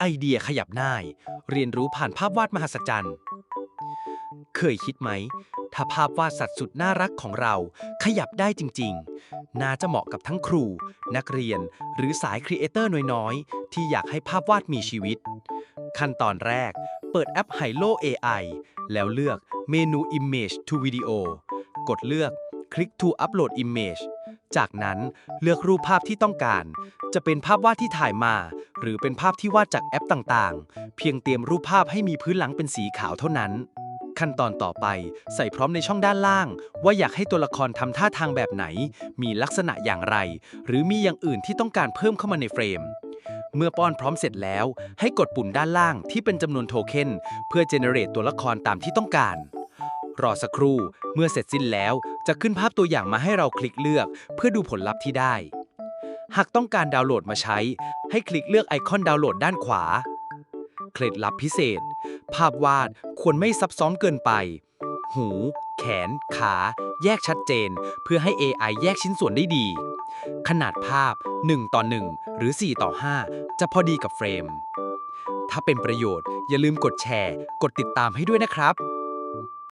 ไอเดียขยับหน้าย เรียนรู้ผ่านภาพวาดมหัศจรรย์ เคยคิดไหม ถ้าภาพวาดสัตว์สุดน่ารักของเรา ขยับได้จริง ๆ น่าจะเหมาะกับทั้งครู นักเรียน หรือสายครีเอเตอร์น้อย ๆ ที่อยากให้ภาพวาดมีชีวิต ขั้นตอนแรก เปิดแอป h i l o AI แล้วเลือกเมนู Image to Video กดเลือก Click to Upload Image จากนั้นเลือกรูปภาพที่ต้องการ จะเป็นภาพวาดที่ถ่ายมา หรือเป็นภาพที่วาดจากแอปต่างๆ เพียงเตรียมรูปภาพให้มีพื้นหลังเป็นสีขาวเท่านั้น ขั้นตอนต่อไปใส่พร้อมในช่องด้านล่าง ว่าอยากให้ตัวละครทำท่าทางแบบไหน มีลักษณะอย่างไร หรือมีอย่างอื่นที่ต้องการเพิ่มเข้ามาในเฟรมเมื่อป้อนพร้อมเสร็จแล้ว ให้กดปุ่มด้านล่างที่เป็นจำนวนโทเค็นเพื่อเจเนเรตตัวละครตามที่ต้องการ รอสักครู่ เมื่อเสร็จสิ้นแล้วจะขึ้นภาพตัวอย่างมาให้เราคลิกเลือก เพื่อดูผลลัพธ์ที่ได้ หากต้องการดาวน์โหลดมาใช้ ให้คลิกเลือกไอคอนดาวน์โหลดด้านขวา เคล็ดลับพิเศษ ภาพวาดควรไม่ซับซ้อนเกินไป หู แขน ขา แยกชัดเจน เพื่อให้ AI แยกชิ้นส่วนได้ดี ขนาดภาพ 1 ต่อ 1 หรือ 4 ต่อ 5 จะพอดีกับเฟรม ถ้าเป็นประโยชน์อย่าลืมกดแชร์ กดติดตามให้ด้วยนะครับ